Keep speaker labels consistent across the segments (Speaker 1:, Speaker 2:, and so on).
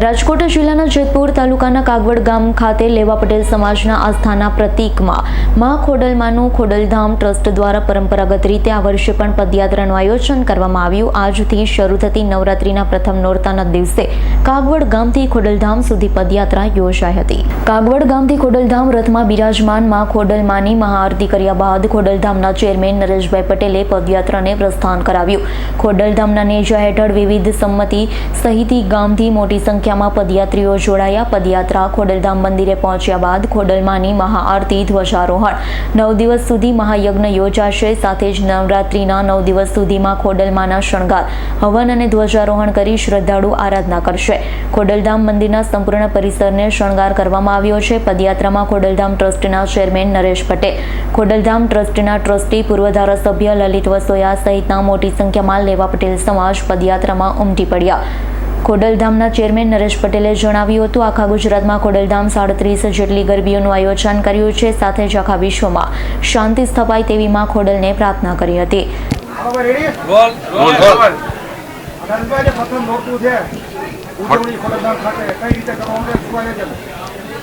Speaker 1: રાજકોટ જિલ્લાના જેતપુર તાલુકાના કાગવડ ગામ ખાતે લેવા પટેલ સમાજના આસ્થાના પ્રતીકમાં મા ખોડલમાનું ખોડલધામ ટ્રસ્ટ દ્વારા પરંપરાગત રીતે આ વર્ષે પણ પદયાત્રાનું આયોજન કરવામાં આવ્યું. આજથી શરૂ થતી નવરાત્રીના પ્રથમ નોરતાના દિવસે કાગવડ ગામથી ખોડલધામ સુધી પદયાત્રા યોજાઈ હતી. કાગવડ ગામથી ખોડલધામ રથમાં બિરાજમાન મા ખોડલમાની મહાઆરતી કર્યા બાદ ખોડલધામના ચેરમેન નરેશભાઈ પટેલે પદયાત્રાને પ્રસ્થાન કરાવ્યું. ખોડલધામના નેજા હેઠળ વિવિધ સંમતિ સહિતી ગામથી મોટી સંખ્યામાં પદયાત્રીઓ જોડાયા. પદયાત્રા ખોડલધામ મંદિરે પહોંચ્યા બાદ ખોડલમાની મહાઆરતી ધ્વજારોહણ. નવ દિવસ સુધી મહાયજ્ઞ યોજાશે. સાથે જ નવરાત્રિના નવ દિવસ સુધીમાં ખોડલમાના શણગાર, હવન અને ધ્વજારોહણ કરી શ્રદ્ધાળુ આરાધના કરશે. ખોડલધામ મંદિરના સંપૂર્ણ પરિસરને શણગાર કરવામાં આવ્યો છે. પદયાત્રામાં ખોડલધામ ટ્રસ્ટના ચેરમેન નરેશ પટેલ, ખોડલધામ ટ્રસ્ટના ટ્રસ્ટી પૂર્વ ધારાસભ્ય લલિત વસોયા સહિતના મોટી સંખ્યામાં લેવા પટેલ સમાજ પદયાત્રામાં ઉમટી પડ્યા. ખોડલધામના ચેરમેન નરેશ પટેલે જણાવ્યું હતું આખા ગુજરાતમાં ખોડલધામ સાડત્રીસ જેટલી ગરબીઓનું આયોજન કર્યું છે સાથે જ આખા વિશ્વમાં શાંતિ સ્થપાય તેવી માં ખોડલને પ્રાર્થના કરી હતી.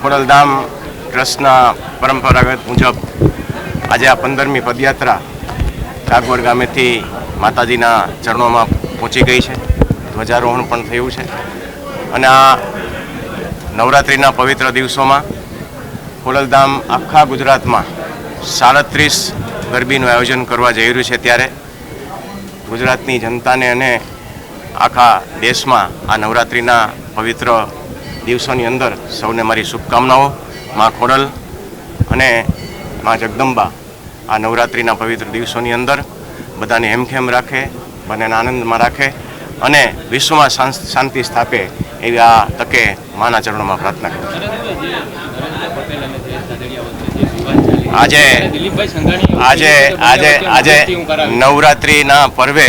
Speaker 2: ખોડલધામ
Speaker 3: ટ્રસ્ટના પરંપરાગત મુજબ આજે આ પંદરમી પદયાત્રા ડાકોર ગામેથી માતાજીના ચરણોમાં પહોંચી ગઈ છે. ધ્વજારોહણ પણ થયું છે. અને આ નવરાત્રિના પવિત્ર દિવસોમાં ખોડલધામ આખા ગુજરાતમાં સાડત્રીસ ગરબીનું આયોજન કરવા જઈ રહ્યું છે ત્યારે ગુજરાતની જનતાને અને આખા દેશમાં આ નવરાત્રિના પવિત્ર દિવસોની અંદર સૌને મારી શુભકામનાઓ, માં ખોડલ અને માં જગદંબા આ નવરાત્રિના પવિત્ર દિવસોની અંદર બધાને હેમખેમ રાખે, બધાને આનંદમાં રાખે અને વિશ્વમાં શાંતિ સ્થાપે એવી આ તકે માના ચરણોમાં પ્રાર્થના કરું છું. આજે આજે આજે આજે નવરાત્રિના પર્વે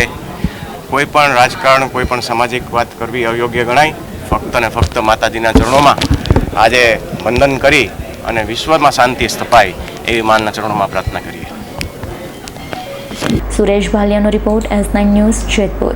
Speaker 3: કોઈ પણ રાજકારણ કોઈ પણ સામાજિક વાત કરવી અયોગ્ય ગણાય. ફક્ત ને ફક્ત માતાજીના ચરણોમાં આજે વંદન કરી અને વિશ્વમાં શાંતિ સ્થપાય એવી માનના ચરણોમાં પ્રાર્થના કરીએ.
Speaker 1: Suresh ભાલિયાનો report S nine news Jetpur.